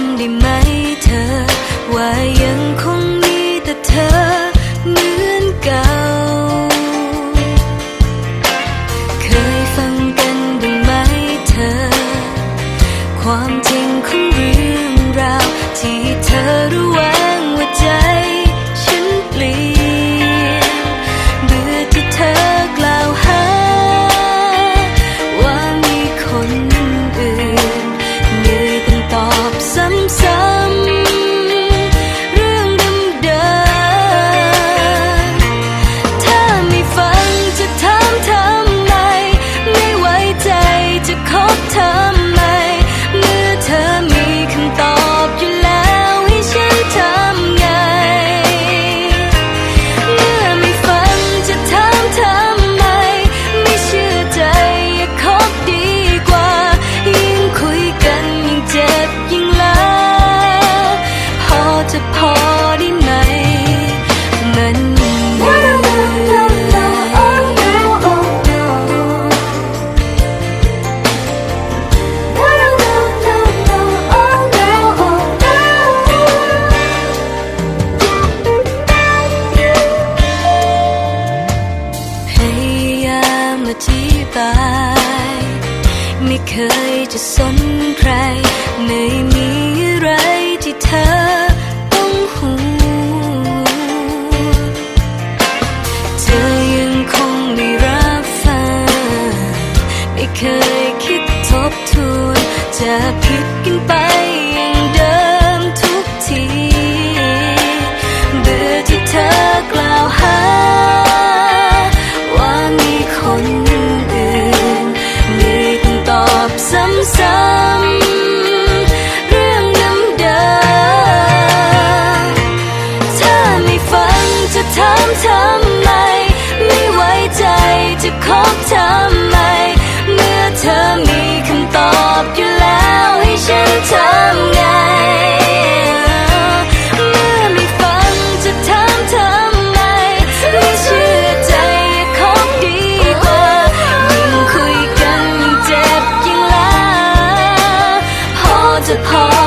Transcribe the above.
ำได้ไหมเธอ ว่ายังคงมีแต่เธอเหมือนเก่า เคยฟังกันบ้างไหมเธอ ความจริงของเรื่องราวที่เธอรู้ไว้่เคยจะสนใคร ไม่มีอะไรที่เธอต้องห่วงเธอยังคงไม่รับฟังไม่เคยคิดทบทวนจะผิดกันไป to call